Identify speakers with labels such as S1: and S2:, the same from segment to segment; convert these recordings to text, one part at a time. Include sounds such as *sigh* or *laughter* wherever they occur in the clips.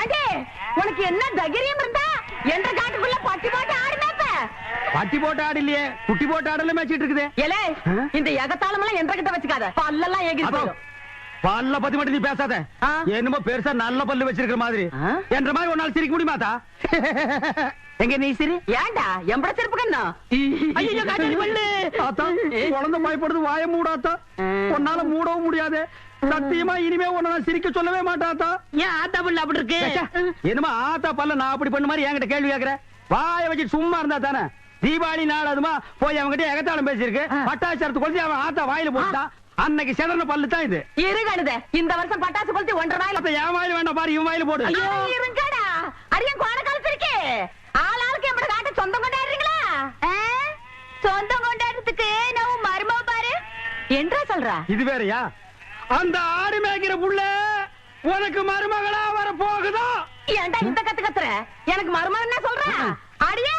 S1: ஏண்டி உனக்கு என்ன தைரியம் இருந்தா என்ற காட்டுக்குள்ள பட்டி போட்டு ஆடி மேப்ப
S2: பட்டி போட்டு ஆடு இல்லையே குட்டி போட்டு ஆடல மேய்ச்சிட்டு இருக்குது.
S1: ஏலே? இந்த எகத்தாளம் எல்லாம் என்ற கிட்ட வச்சுக்காத. பல்லெல்லாம்
S2: அதோ,
S1: போயிடும்
S2: பல்ல பத்தி மட்டும் நீ பேசாத. என்னமோ பெருசா நல்ல பல்லு வச்சிருக்கிற மாதிரி? என்ற மாதிரி ஒரு நாள் சிரிக்க முடியுமாத்தா எங்க நீ சிரி
S1: ஏன்டா? எம்பட செருப்பு கண்ணா?
S3: ஐயோ காட்டாடி பல்லு.
S2: ஆத்தா குழந்தை பயப்படுது வாய மூடாத்தா உன்னால மூடவும் முடியாது. சத்தியமா இனிமே உன்னை நான் சிரிக்க சொல்லவே மாட்டாத்தா
S3: ஏன் ஆத்தா பல்லு அப்படி இருக்கு?
S2: என்னமா ஆத்தா பல்ல நான் அப்படி பண்ண மாதிரி என்கிட்ட கேள்வி கேக்குற? வாய வச்சுட்டு சும்மா இருந்தா தானே? தீபாவளி நாள் அதுமா போய் அவன்கிட்ட எகத்தாளம் பேசியிருக்கு. பட்டாசரத்து கொளுத்தி அவன் ஆத்தா வாயில போட்டான் அன்னைக்கு செதறன பல்லு தான் இது.
S1: இருகடுதே இந்த வருஷம் பட்டாசு கொளுத்தி ஒன்றரை வாயில
S2: அப்ப என் வாயில வேண்டாம் பாரு இவன் வாயில போடு.
S1: ஐயோ இருங்கடா. அடியன் கோண காலத்திருக்கே ஆள் ஆளுக்கு எம்பட காட்ட சொந்தம் கொண்டாடுறீங்களா? சொந்தம் கொண்டாடுறதுக்கு நான் மருமவ பாரு. என்றா சொல்றா?
S2: இது வேறயா? அந்த ஆடு மேய்க்கிற புள்ள உனக்கு மருமகளா வர போகுதோ
S1: ஏன்டா இந்த கத்து கத்துற? எனக்கு என்ன சொல்ற? அடியே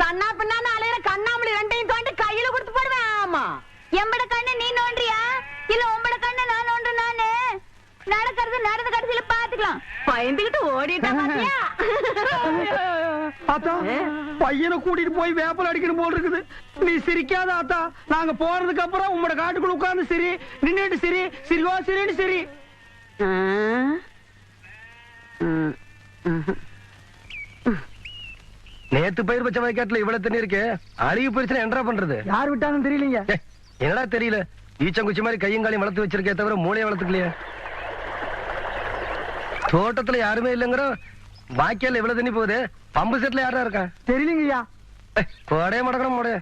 S1: கண்ணா பின்னான்னு அலையிற கண்ணாமலி ரெண்டையும் தோண்டி கையில கொடுத்து போடுவேன். ஆமா.
S4: எம்பட கண்ணு நீ நோண்டியா இல்ல உம்பட கண்ணு நான் நோண்டு நானு? நடக்கிறது நடந்த கடைசியில பாத்துக்கலாம்.
S1: பயந்துகிட்டு ஓடிட்டா பாத்தியா?
S2: ஆத்தா பையனை கூட்டிட்டு போய் வேப்பல் அடிக்கணும் போல் இருக்குது. நீ சிரிக்காத ஆத்தா. நாங்க போறதுக்கு அப்புறம் உங்களோட காட்டுக்குள்ள உட்கார்ந்து சிரி. நின்னுட்டு சிரி. சிரிவா சிரின்னு சிரி.
S5: நேத்து பயிர் பச்சை வயக்காட்டுல இவ்வளவு தண்ணி இருக்கு. அழுகி போயிருச்சுன்னா என்னடா பண்றது?
S2: யார் விட்டாங்கன்னு தெரியலீங்க.
S5: என்னடா தெரியல? ஈச்சங்குச்சி மாதிரி கையும் காலையும் வளர்த்து வச்சிருக்கே தவிர மூளையை வளர்த்துக்கலையே. தோட்டத்துல யாருமே இல்லைங்கிற பாக்கியால இவ்வளவு தண்ணி போகுது. பம்பு செட்ல யாரா இருக்கா
S2: தெரியலீங்கய்யா.
S5: கோடையே மடக்கணும் மடைய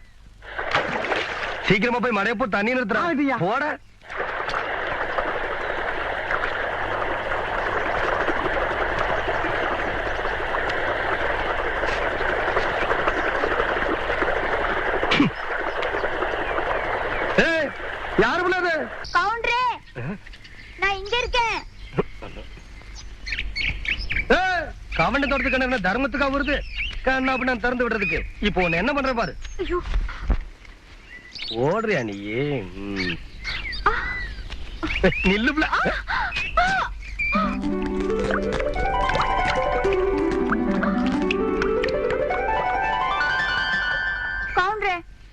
S5: சீக்கிரமா போய் மடைய போட்டு தண்ணி. நிறுத்துறான். போட ஏய், யாரு பிள்ளாது
S4: கவுண்டரே நான் இங்க இருக்கேன்.
S5: கவண்ட தோட்டத்துக்கு என்ன தர்மத்துக்கா வருது கண்ணா அப்படி நான் திறந்து விடுறதுக்கு. இப்போ உன்னை என்ன பண்ற பாரு. ஓடுறியா நீ ம்.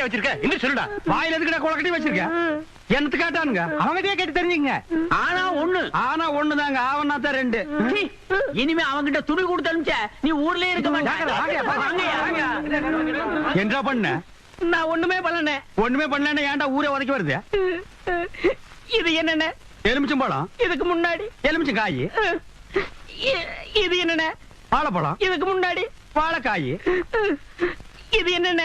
S5: கொழுக்கட்டையா வச்சிருக்க? இன்னும் சொல்லுடா
S2: வாயில எதுக்குடா குளக்கட்டி வச்சிருக்க? என்னத்து கேட்டானுங்க? அவங்ககிட்டயே கேட்டு தெரிஞ்சுங்க.
S3: ஆனா ஒண்ணு.
S2: ஆனா ஒண்ணுதாங்க. ஆவனா தான் ரெண்டு.
S3: இனிமே அவன்கிட்ட துணி கொடுத்து நீ ஊர்லயே இருக்க
S2: என்ன பண்ண?
S3: நான் ஒண்ணுமே பண்ணல.
S2: ஒண்ணுமே பண்ணலன்னா ஏன்டா ஊரே உதைக்க வருது?
S3: இது என்னென்ன?
S2: எலுமிச்சம்பழம்
S3: இதுக்கு முன்னாடி.
S2: எலுமிச்சம் காய்.
S3: இது என்னென்ன?
S2: வாழைப்பழம்.
S3: இதுக்கு முன்னாடி.
S2: வாழைக்காய்.
S3: இது என்னென்ன?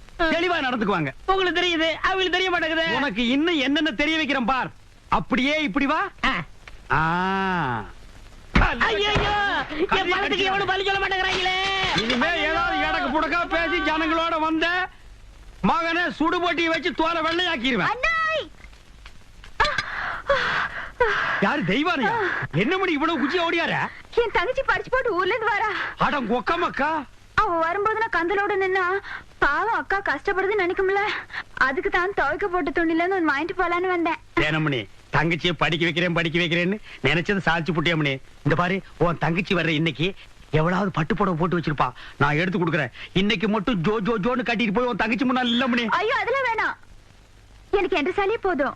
S2: தெளிவா நடந்துக்குவாங்க.
S3: உங்களுக்கு தெரியுது? அவங்களுக்கு தெரிய மாட்டேங்குது.
S2: உனக்கு இன்னும் என்னென்ன தெரிய வைக்கிறேன் பார். அப்படியே இப்படி வா. இனிமே ஏதாவது எடக்கு புடக்கா பேசி ஜனங்களோட வந்த மகனை சுடுபொட்டி வச்சு தோலை வெள்ளையாக்கிடுவேன்
S4: அண்ணாய்!
S2: யாரு தெய்வானையா? என்ன மணி இவ்வளவு குச்சி ஓடியார?
S4: என் தங்கச்சி படிச்சு போட்டு ஊர்ல இருந்து வரா.
S2: அடம் கொக்கமக்கா
S4: அவ வரும்போது நான் கந்தலோட நின்னா பாவம் அக்கா கஷ்டப்படுதுன்னு நினைக்கும்ல. அதுக்கு தான் துவைக்க போட்ட துணில இருந்து ஒண்ணு வாங்கிட்டு போலான்னு வந்தேன்.
S2: தங்கச்சியை படிக்க வைக்கிறேன் படிக்க வைக்கிறேன்னு நினைச்சது சாதிச்சு புட்டியமணி இந்த பாரு உன் தங்கச்சி வர்ற இன்னைக்கு எவ்வளவு பட்டு புடவை போட்டு வச்சிருப்பா. நான் எடுத்து கொடுக்குறேன். இன்னைக்கு மட்டும் ஜோ ஜோ ஜோன்னு கட்டிட்டு போய் உன் தங்கச்சி முன்னாள் இல்ல மணி
S4: ஐயோ அதெல்லாம் வேணாம். எனக்கு என்ற சாலியே போதும்.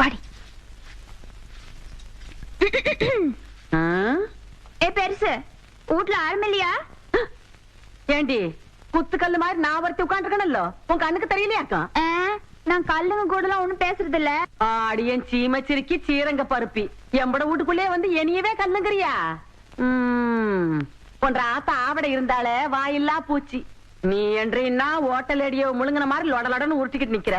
S4: பாடி. ஏ பெருசு ஆளும் இல்லையா?
S1: ஏண்டி குத்துக்கல்லு மாதிரி நான் ஒருத்தி உட்காந்துருக்கணும்ல உன் கண்ணுக்கு தெரியலையாக்கா
S4: நான் கல்லுங்க கூடலாம் ஒண்ணும் பேசுறது இல்ல
S1: ஆடியன் சீமச்சிருக்கி சீரங்க பருப்பி. எம்பட வீட்டுக்குள்ளே வந்து என்னையவே கல்லுங்கிறியா? உம், உன்ற ஆத்தா ஆவட இருந்தாலே வாயில்லா பூச்சி. நீ என்றீன்னா ஓட்டல் அடியோ முழுங்கின மாதிரி லொடலொடன்னு உருட்டிக்கிட்டு நிக்கிற.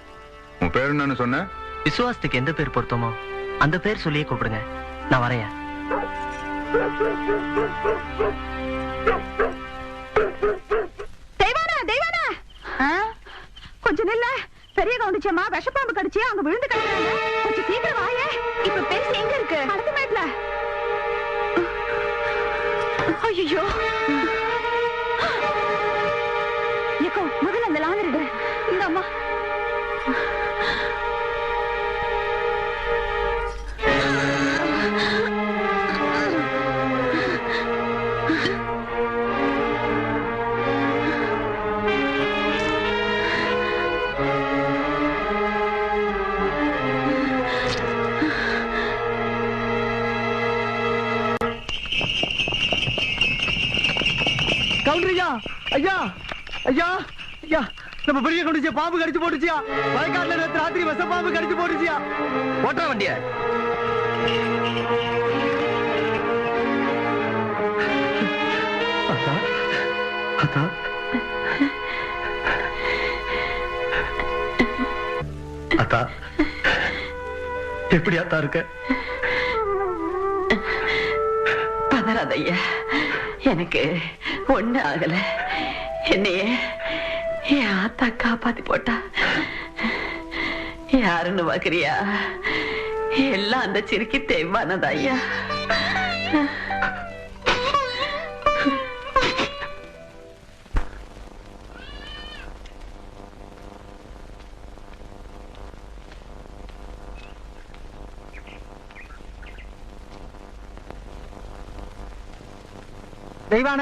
S6: உன் பேர் என்னன்னு சொன்ன?
S7: விசுவாசத்துக்கு எந்த பேர் பொருத்தமோ அந்த பேர் சொல்லியே கூப்பிடுங்க. நான் வரையா
S4: தெய்வானா தெய்வானா? கொஞ்சம் நில்ல. பெரிய கவுண்டிச்சம்மா விஷப்பாம்பு கடிச்சு அங்க விழுந்து கிடக்குறாங்க. கொஞ்சம் சீக்கிரம் வாயே. இப்ப பேசி எங்க இருக்கு? அடுத்த மேட்ல. ஐயோ
S8: ஐயா ஐயா நம்ம பெரிய கவுண்டிச்சியா பாம்பு கடிச்சு போட்டுச்சியா? வயக்காட்டுல நேற்று ராத்திரி விஷ பாம்பு கடிச்சு போட்டுச்சியா?
S5: ஓட்டுற வண்டிய.
S8: அத்தா அக்கா அத்தா எப்படி அத்தா இருக்க?
S9: பதறாதையா எனக்கு ஒண்ணு ஆகல. என்னையே என் ஆத்தா காப்பாத்தி போட்டா. யாருன்னு பாக்குறியா? எல்லாம் அந்த சிரிக்கு தெய்வானதா ஐயா?
S8: தெய்வான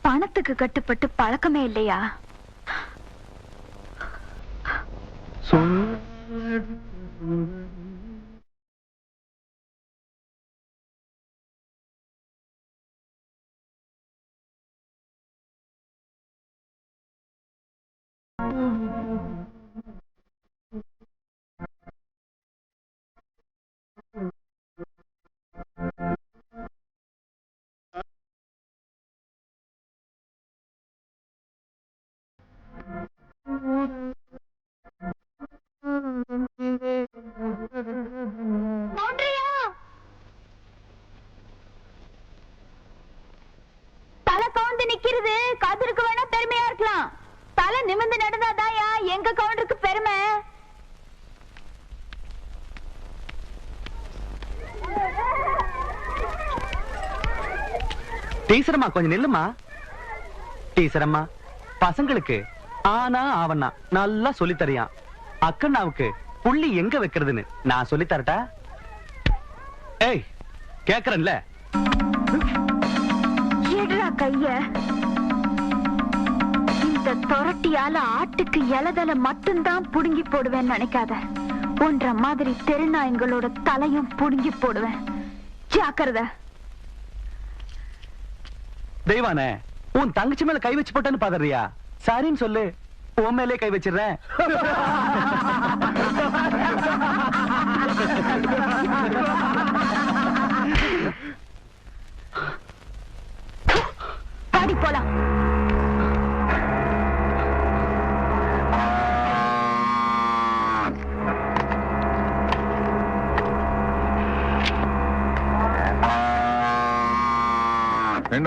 S4: பணத்துக்கு கட்டுப்பட்டு பழக்கமே இல்லையா? சொல். எங்க கவுண்டருக்கு பெருமை?
S7: டீச்சரம்மா கொஞ்சம் நில்லுமா? டீச்சரம்மா பசங்களுக்கு ஆனா ஆவண்ணா நல்லா சொல்லி தரியான் அக்கண்ணாவுக்கு புள்ளி எங்க வைக்கிறதுன்னு நான் சொல்லி தரட்டா ஏய் கேக்குறேன்ல.
S4: கைய. இந்த தொரட்டியால ஆட்டுக்கு இலதல மட்டும்தான் புடுங்கி போடுவேன்னு நினைக்காத. ஒன்ற மாதிரி தெருநாயங்களோட தலையும் புடுங்கி போடுவேன். ஜாக்கிரதை.
S7: தெய்வானே உன் தங்கச்சி மேல கை வச்சு போட்டேன்னு பாதறியா சரின்னு சொல்லு. உன் மேலே கை வச்சிடுறேன். *laughs*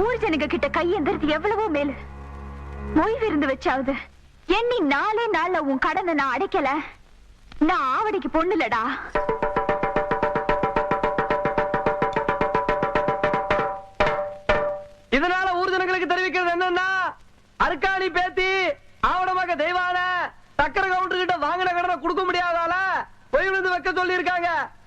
S4: ஊர் ஜனங்க கிட்ட கையெந்திரது எவ்வளவோ மேலு. மொய் விருந்து வச்சாவது எண்ணி நாளே நாள்ல உன் கடனை நான் அடைக்கல. நான் ஆவடிக்கு பொண்ணு இல்லடா
S2: இதனால ஊர் ஜனங்களுக்கு தெரிவிக்கிறது என்னன்னா அருக்காணி பேத்தி ஆவணமாக தெய்வான சக்கர கவுண்டர் கிட்ட வாங்கின கடனை கொடுக்க முடியாதால ஒய்விருந்து விழுந்து வைக்க சொல்லி இருக்காங்க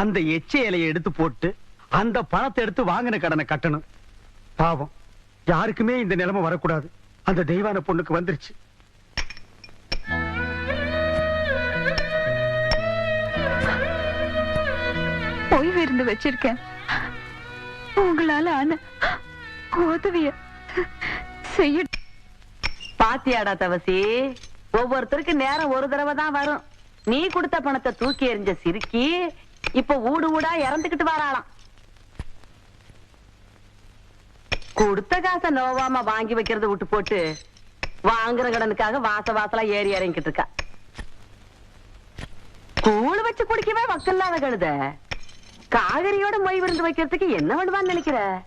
S2: அந்த எச்ச இலையை எடுத்து போட்டு அந்த பணத்தை எடுத்து வாங்கின கடனை கட்டணும். பாவம். யாருக்குமே இந்த நிலைமை வரக்கூடாது. அந்த தெய்வான பொண்ணுக்கு வந்துருச்சு.
S4: பொய் விருந்து வச்சிருக்கேன். உங்களால ஆன உதவிய செய்ய
S1: பாத்தியாடா தவசி. ஒவ்வொருத்தருக்கு நேரம் ஒரு தடவை தான் வரும். நீ கொடுத்த பணத்தை தூக்கி எறிஞ்ச சிரிக்கி இப்ப ஊடு ஊடா இறந்துகிட்டு வராளாம். கொடுத்த காசை நோவாம வாங்கி வைக்கிறத விட்டு போட்டு வாங்குற கடனுக்காக வாச வாசலா ஏறி இறங்கிட்டு இருக்கா. கூழ் வச்சு குடிக்கவே வக்கல்லாத கழுத. காகரியோட மொய் விருந்து வைக்கிறதுக்கு என்ன பண்ணுவான்னு நினைக்கிற?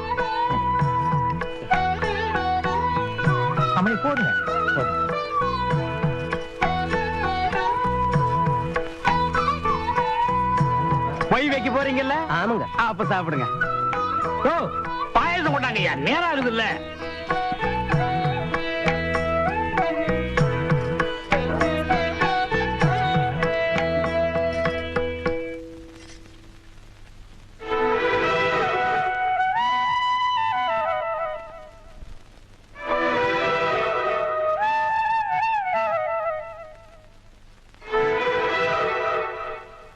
S2: போறீங்கல்ல
S5: ஆமாங்க.
S2: அப்ப சாப்பிடுங்க.
S3: ஓ பாயசம் கொண்டாங்க ஐயா. நேரம் இல்ல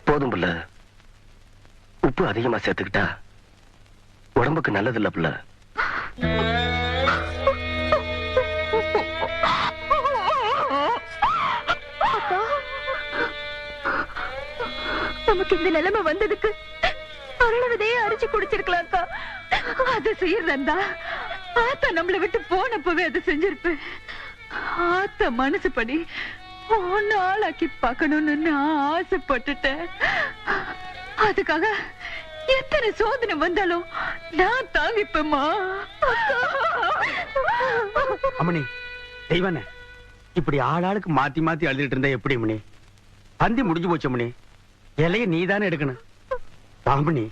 S5: போதும் புள்ள. உப்பு அதிகமா சேர்த்துக்கிட்டா உடம்புக்கு நல்லது இல்ல புள்ள
S4: நமக்கு இந்த நிலைமை வந்ததுக்கு அருளவதையே அரிச்சு குடிச்சிருக்கலாம் அக்கா. அது செய்யறதா ஆத்தா நம்மளை விட்டு போனப்பவே அதை செஞ்சிருப்பேன் ஆத்தா படி ஒன்னு ஆளாக்கி பார்க்கணும்னு நான் ஆசைப்பட்டுட்டேன். அதுக்காக எத்தனை சோதனை வந்தாலும் நான் தாங்கிப்பேம்மா
S2: அம்மணி தெய்வனே இப்படி ஆளாளுக்கு மாத்தி மாத்தி அழுதுட்டு இருந்தா எப்படி மணி பந்தி முடிஞ்சு போச்சு மணி இலைய நீ தானே எடுக்கணும்
S1: தாமணி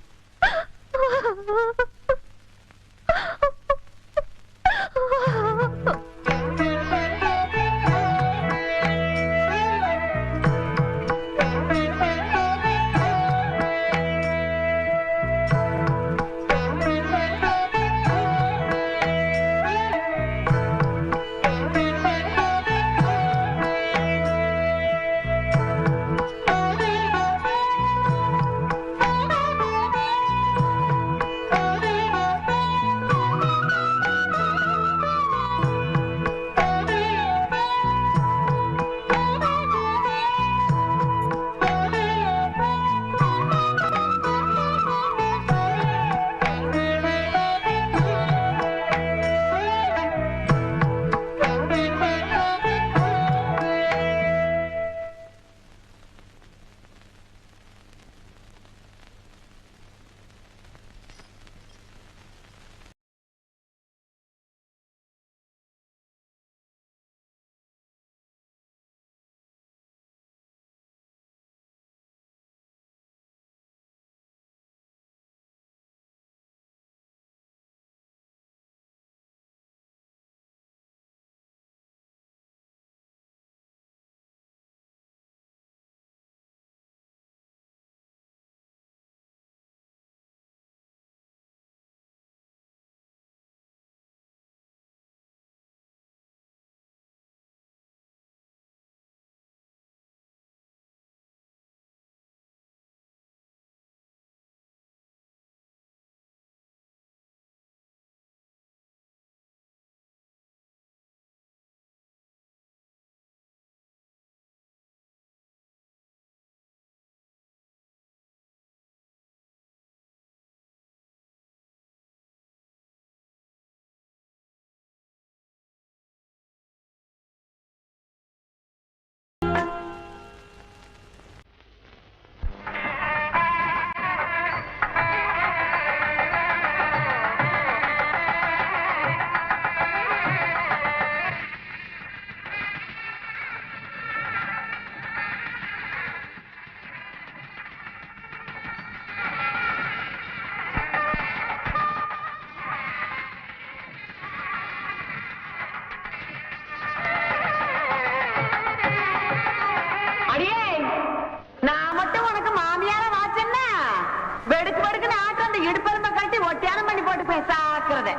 S1: போட்டு பேசாக்குறத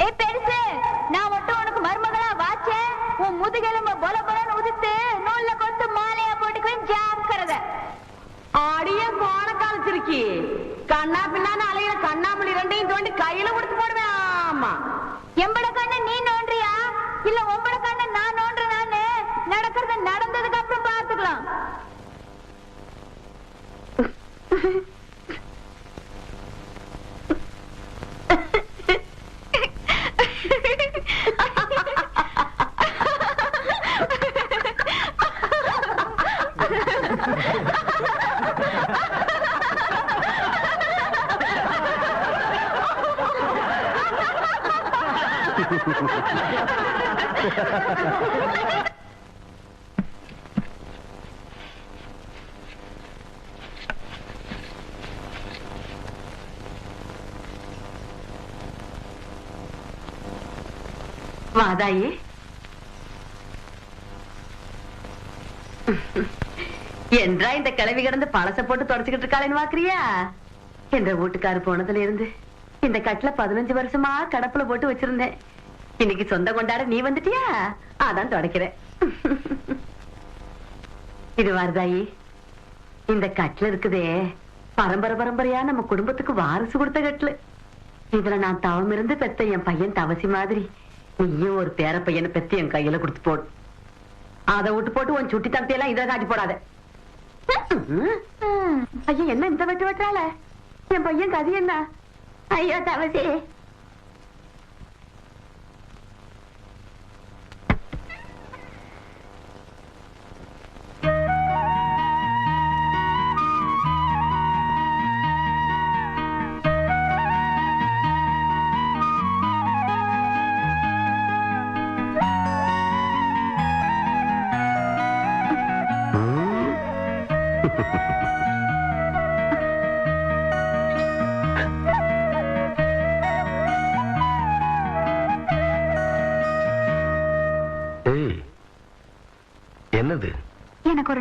S4: ஏ பெருசு நான் மட்டும் உனக்கு மருமகளா வாச்சேன்? உன் முதுகெலும்ப பொல பொலன்னு உதித்து நூல்ல கொத்து மாலையா போட்டுக்குவேன் ஜாக்கிரத.
S1: அடியே கோண காலச்சிருக்கி கண்ணா பின்னான்னு அலையிற கண்ணாமணி ரெண்டையும் தோண்டி கையில கொடுத்து போடுவேன் ஆமா.
S4: எம்பட
S1: வாதாயே என்றா இந்த கிளவி கிடந்து பழச போட்டு தொடச்சுக்கிட்டு இருக்காளேன்னு வாக்குறியா என்ற வீட்டுக்காரு போனதுல இருந்து இந்த கட்டுல பதினஞ்சு வருஷமா கடப்புல போட்டு வச்சிருந்தேன். இன்னைக்கு சொந்த கொண்டாட நீ வந்துட்டியா? அதான் தொடக்கிறேன். இது வருதாயி இந்த கட்டுல இருக்குதே. பரம்பரை பரம்பரையா நம்ம குடும்பத்துக்கு வாரிசு கொடுத்த கட்டுல. இதுல நான் தவம் இருந்து பெத்த என் பையன் தவசி மாதிரி. நீயும் ஒரு பேர பையனை பெத்து என் கையில கொடுத்து போடு. அதை விட்டு போட்டு உன் சுட்டி தம்பியெல்லாம் இதுல காட்டி போடாத. ஐயோ என்ன இந்த வெட்டு வெட்டுறாள? என் பையன் கதி என்ன? ஐயோ தவசி.